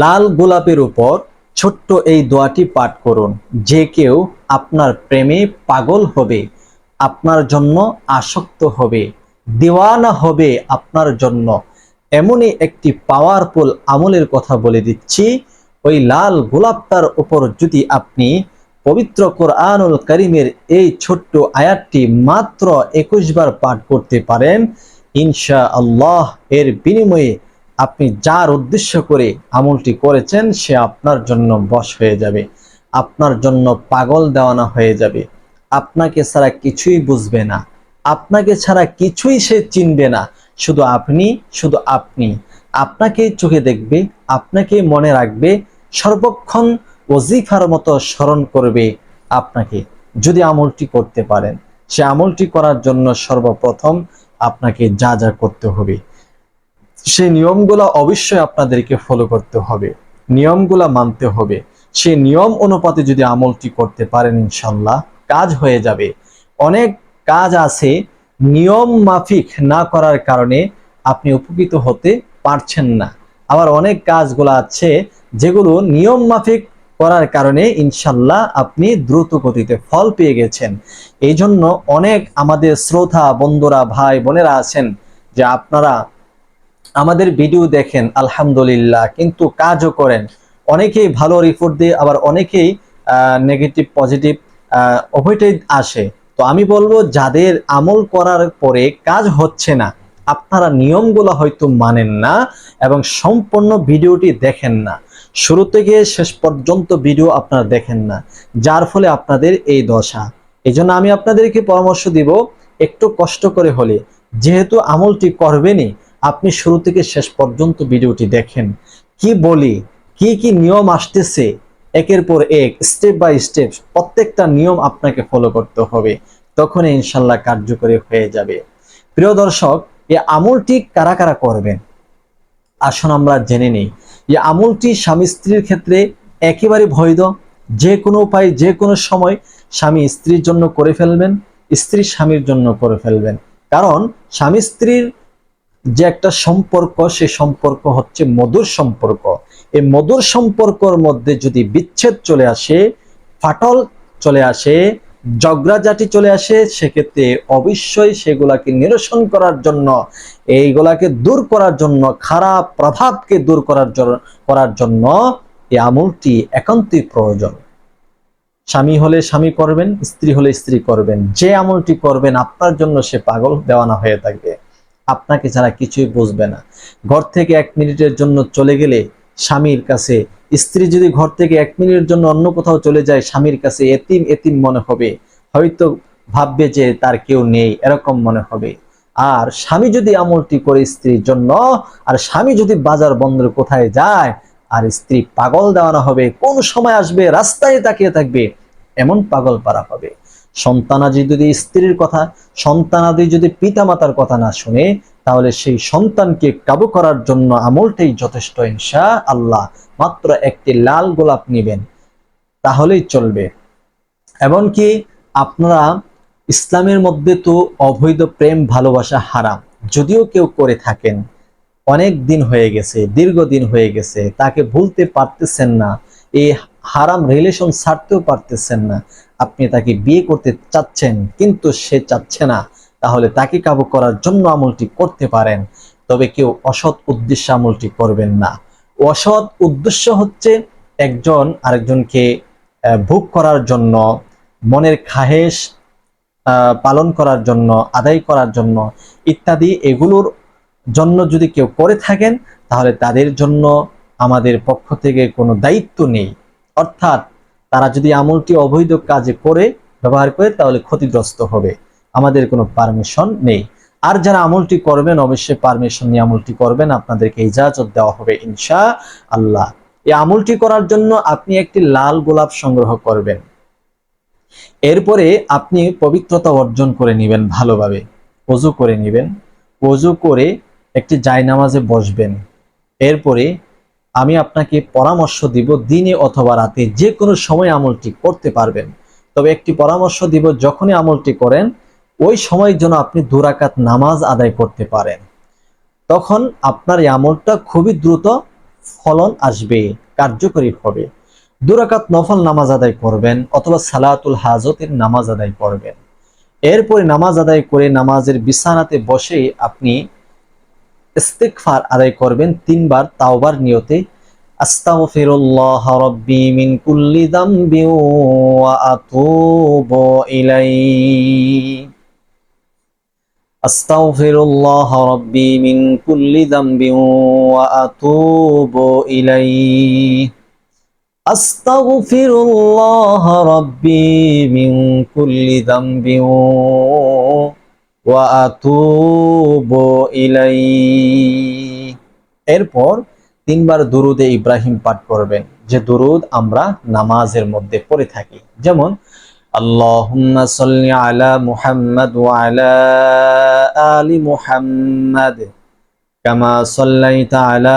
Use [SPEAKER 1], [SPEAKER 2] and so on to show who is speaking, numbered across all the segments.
[SPEAKER 1] লাল গোলাপের উপর ছোট্ট এই দোয়াটি পাঠ করুন। যে কেউ আপনার প্রেমে পাগল হবে, আপনার জন্য আসক্ত হবে, দিওয়ানা হবে আপনার জন্য। এমনই একটি পাওয়ারফুল আমলের কথা বলে দিচ্ছি। ওই লাল গোলাপটার উপর যদি আপনি পবিত্র কোরআনুল করিমের এই ছোট্ট আয়াতটি মাত্র একুশ বার পাঠ করতে পারেন ইনশা আল্লাহ এর বিনিময়ে আপনি যার উদ্দেশ্য করে আমলটি করেছেন, সে আপনার জন্য বশ হয়ে যাবে। আপনার জন্য পাগল দেওয়ানা হয়ে যাবে। আপনাকে ছাড়া কিছুই বুঝবে না। আপনাকে ছাড়া কিছুই সে চিনবে না। শুধু আপনি শুধু আপনি। আপনাকেই চোখে দেখবে আপনাকেই মনে রাখবে, সর্বক্ষণ ওজিফার মতো স্মরণ করবে আপনাকে। যদি আমলটি করতে পারেন, সে আমলটি করার জন্য সর্বপ্রথম আপনাকে যা যা করতে হবে। সেই নিয়মগুলো অবশ্যই আপনাদেরকে ফলো করতে হবে। নিয়মগুলো মানতে হবে। সেই নিয়ম অনুপাতে যদি আমলটি করতে পারেন ইনশাল্লাহ কাজ হয়ে যাবে। অনেক কাজ আছে নিয়ম মাফিক না করার কারণে আপনি উপকৃত হতে পারছেন না। আবার অনেক কাজগুলো আছে যেগুলো নিয়ম মাফিক করার কারণে ইনশাল্লাহ আপনি দ্রুত গতিতে ফল পেয়ে গেছেন। এই জন্য অনেক আমাদের শ্রোতা, বন্ধুরা ভাই বোনেরা আছেন যে আপনারা আমাদের ভিডিও দেখেন, আলহামদুলিল্লাহ, কিন্তু কাজও করেন। অনেকেই ভালো রিপোর্ট দিয়ে, আবার অনেকেই নেগেটিভ পজিটিভ উভয়টাই আসে। তো আমি বলব, যাদের আমল করার পরে কাজ হচ্ছে না, আপনারা নিয়মগুলো হয়তো মানেন না এবং সম্পূর্ণ ভিডিওটি দেখেন না। শুরু থেকে শেষ পর্যন্ত ভিডিও আপনারা দেখেন না, যার ফলে আপনাদের এই দশা। এই আমি আপনাদেরকে পরামর্শ দিব, একটু কষ্ট করে হলে। যেহেতু আমলটি করবেনই আপনি শুরু থেকে শেষ পর্যন্ত ভিডিওটি দেখেন। কি বলি? কি কি নিয়ম আসতেছে? একের পর এক স্টেপ বাই স্টেপ প্রত্যেকটা নিয়ম আপনাকে ফলো করতে হবে। তখন ইনশাল্লাহ কার্যকরী হয়ে যাবে। প্রিয় দর্শক, এই আমলটি কারা কারা করবেন? আসুন আমরা জেনে নিই। এই আমলটি স্বামী স্ত্রীর ক্ষেত্রে একেবারে বৈধ। যে কোনো উপায়, যে কোনো সময় স্বামী স্ত্রীর জন্য করে ফেলবেন, স্ত্রী স্বামীর জন্য করে ফেলবেন। কারণ স্বামী স্ত্রীর যে একটা সম্পর্ক, সে সম্পর্ক হচ্ছে মধুর সম্পর্ক। এই মধুর সম্পর্কর মধ্যে যদি বিচ্ছেদ চলে আসে, ফাটল চলে আসে, জগরাজাটি চলে আসে, সেক্ষেত্রে অবশ্যই সেগুলাকে নিরসন করার জন্য, এইগুলাকে দূর করার জন্য, খারাপ প্রভাবকে দূর করার করার জন্য এই আমলটি একান্তই প্রয়োজন। স্বামী হলে স্বামী করবেন, স্ত্রী হলে স্ত্রী করবেন। যে আমলটি করবেন, আপনার জন্য সে পাগল, দেওয়ানা হয়ে থাকবে। আপনাকে ছাড়া কিছুই বুঝবে না। ঘর থেকে এক মিনিটের জন্য চলে গেলে স্বামীর কাছে, স্ত্রী যদি ঘর থেকে এক মিনিটের জন্য অন্য কোথাও চলে যায়, স্বামীর কাছে এতিম এতিম মনে হবে। হয়তো ভাববে যে তার কেউ নেই, এরকম মনে হবে। আর স্বামী যদি আমলটি করে স্ত্রীর জন্য, আর স্বামী যদি বাজার বন্দর কোথায় যায়, আর স্ত্রী পাগল দেওয়ানো হবে, কোন সময় আসবে, রাস্তায় তাকিয়ে থাকবে, এমন পাগল পারা হবে। সন্তানাদি যদি স্ত্রীর কথা, সন্তানাদি যদি পিতামাতার কথা না শুনে, তাহলে সেই সন্তানকে কাবু করার জন্য আমলটাই যথেষ্ট ইনশা আল্লাহ মাত্র একটি লাল গোলাপ নেবেন, তাহলেই চলবে। এমনকি আপনারা ইসলামের মধ্যে তো অবৈধ প্রেম, ভালোবাসা হারাম। যদিও কেউ করে থাকেন, অনেক দিন হয়ে গেছে, দীর্ঘদিন হয়ে গেছে, তাকে ভুলতে পারতেছেন না, এই হারাম রিলেশন ছাড়তেও পারতেছেন না। আপনি তাকে বিয়ে করতে চাচ্ছেন কিন্তু সে চাচ্ছে না তাহলে তাকে কাবু করার জন্য আমলটি করতে পারেন। তবে কেউ অসৎ উদ্দেশ্যে আমলটি করবেন না। অসৎ উদ্দেশ্য হচ্ছে একজন আরেকজনকে ভোগ করার জন্য মনের আহ, পালন করার জন্য আদায় করার জন্য ইত্যাদি এগুলোর জন্য যদি কেউ করে থাকেন তাহলে তাদের জন্য আমাদের পক্ষ থেকে কোনো দায়িত্ব নেই। অর্থাৎ তারা যদি আমলটি অবৈধ কাজে করে, ব্যবহার করে, তাহলে ক্ষতিগ্রস্ত হবে। আমাদের কোনো পারমিশন নেই। আর যারা আমলটি করবেন, অবশ্যই পারমিশন নিয়ে আমলটি করবেন। আপনাদেরকে ইজাজত দেওয়া হবে ইনশা আল্লাহ। এই আমলটি করার জন্য আপনি একটি লাল গোলাপ সংগ্রহ করবেন। এরপরে আপনি পবিত্রতা অর্জন করে নেবেন ভালোভাবে। অজু করে নেবেন। অজু করে একটি জায়নামাজে বসবেন। এরপরে আমি আপনাকে পরামর্শ দিব দিনে অথবা রাতে যে কোনো সময় আমলটি করতে পারবেন। তবে একটি পরামর্শ দিব যখনই আমলটি করেন, ওই সময়ের জন্য আপনি দুরাকাত নামাজ আদায় করতে পারেন। তখন আপনার এই আমলটা খুবই দ্রুত ফলন আসবে, কার্যকরী হবে। দুরাকাত নফল নামাজ আদায় করবেন অথবা সালাতুল হাজতের নামাজ আদায় করবেন। এরপরে নামাজ আদায় করে নামাজের বিছানাতে বসে আপনি ইস্তেগফার আদায় করবেন, তিনবার তাওবার নিয়তে। আস্তাগফিরুল্লাহ রাব্বি মিন কুল্লি যামবি ওয়া আতুবু ইলাইহি। আস্তাগফিরুল্লাহ রাব্বি মিন কুল্লি যামবি ওয়া আতুবু ইলাইহি। আস্তাগফিরুল্লাহ রাব্বি মিন কুল্লি যামবি ওয়া ইলাইহি এরপর তিনবার দুরুদে ইব্রাহিম পাঠ করবেন। যে দুরুদ আমরা নামাজের মধ্যে পড়ে থাকি। যেমন, আল্লাহুম্মা সাল্লি আলা মুহাম্মাদ ওয়া আলা মুহাম্মাদ কামা আলা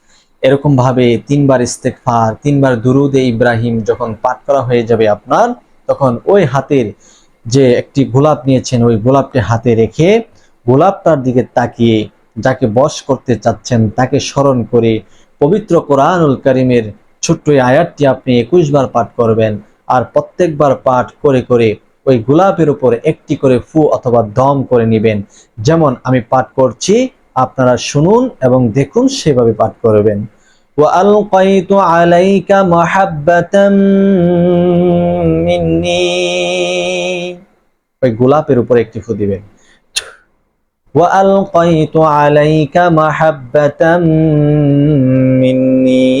[SPEAKER 1] এরকম ভাবে তিনবার ইস্তেকফার তিনবার দুরুদে ইব্রাহিম যখন পাঠ করা হয়ে যাবে আপনার, তখন ওই হাতের যে একটি গোলাপ নিয়েছেন, ওই গোলাপটি হাতে রেখে গোলাপটার দিকে তাকিয়ে যাকে বশ করতে চাচ্ছেন, তাকে স্মরণ করে পবিত্র কোরআনুল করিমের ছোট্ট আয়াতটি আপনি একুশ বার পাঠ করবেন আর প্রত্যেকবার পাঠ করে করে ওই গোলাপের উপর একটি করে ফু অথবা দম করে নেবেন। যেমন আমি পাঠ করছি আপনারা শুনুন এবং দেখুন সেভাবে পাঠ করবেন وألقيت عليك محبة مني ওই গোলাপের উপর একটি ফু দিবেন وألقيت عليك محبة مني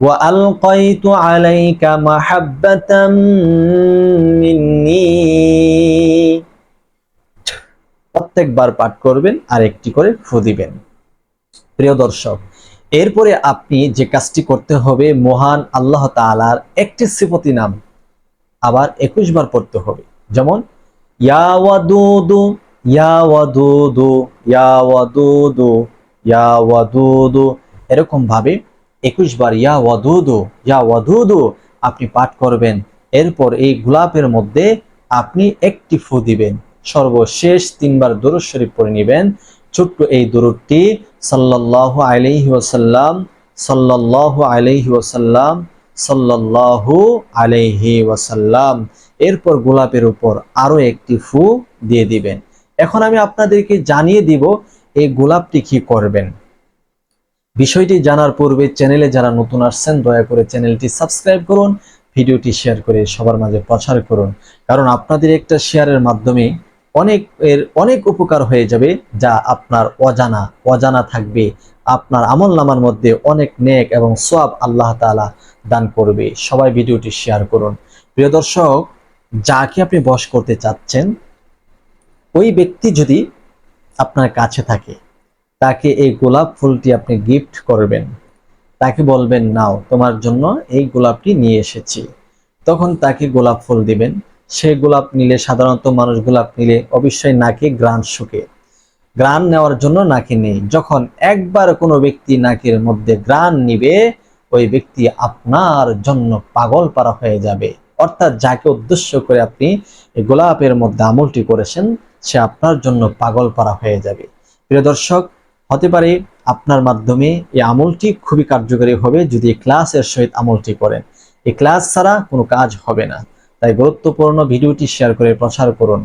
[SPEAKER 1] وألقيت عليك محبة مني প্রত্যেকবার পাঠ করবেন আর একটি করে ফু দিবেন। প্রিয় দর্শক, এরপরে আপনি যে কাজটি করতে হবে, মহান আল্লাহ তাআলার একটি সিফতি নাম আবার একুশ বার পড়তে হবে। যেমন ইয়াওয়াদুদু ইয়াওয়াদুদু ইয়াওয়াদুদু ইয়াওয়াদুদু এরকম ভাবে একুশ বার ইয়াওয়াদুদু ইয়াওয়াদুদু আপনি পাঠ করবেন। এরপর এই গোলাপের মধ্যে আপনি একটি ফু দিবেন। সর্বশেষ তিনবার দরুদ শরীফ পড়ে নেবেন। ছোট্ট এই দরুদটি সাল্লাল্লাহু আলাইহি ওয়াসাল্লাম, সাল্লাল্লাহু আলাইহি ওয়াসাল্লাম, সাল্লাল্লাহু আলাইহি ওয়াসাল্লাম। এরপর গোলাপের উপর আরও একটি ফু দিয়ে দিবেন। এখন আমি আপনাদেরকে জানিয়ে দিব এই গোলাপটি কি করবেন। বিষয়টি জানার পূর্বে চ্যানেলে যারা নতুন আসছেন, দয়া করে চ্যানেলটি সাবস্ক্রাইব করুন, ভিডিওটি শেয়ার করে সবার মাঝে প্রচার করুন। কারণ আপনাদের একটা শেয়ারের মাধ্যমে অনেক এর অনেক উপকার হয়ে যাবে যা আপনার অজানা অজানা থাকবে। আপনার আমল নামার মধ্যে অনেক নেক এবং সব আল্লাহ তাআলা দান করবে। সবাই ভিডিওটি শেয়ার করুন। প্রিয় দর্শক যাকে আপনি বশ করতে চাচ্ছেন, ওই ব্যক্তি যদি আপনার কাছে থাকে, তাকে এই গোলাপ ফুলটি আপনি গিফট করবেন। তাকে বলবেন, নাও, তোমার জন্য এই গোলাপটি নিয়ে এসেছি। তখন তাকে গোলাপ ফুল দিবেন। সে গোলাপ নিলে, সাধারণত মানুষ গোলাপ নিলে অবশ্যই নাকে গ্রান শুকে গ্রান নেওয়ার জন্য নাকে নেই। যখন একবার কোনো ব্যক্তি নাকের মধ্যে গ্রান নিবে, ওই ব্যক্তি আপনার জন্য পাগল পারা হয়ে যাবে। অর্থাৎ যাকে উদ্দেশ্য করে আপনি গোলাপের মধ্যে আমলটি করেছেন, সে আপনার জন্য পাগল পারা হয়ে যাবে। প্রিয় দর্শক, হতে পারে আপনার মাধ্যমে এই আমলটি খুবই কার্যকরী হবে যদি ক্লাসের সহিত আমলটি করেন। এই ক্লাস ছাড়া কোনো কাজ হবে না। তাই গুরুত্বপূর্ণ ভিডিওটি শেয়ার করে প্রচার করুন।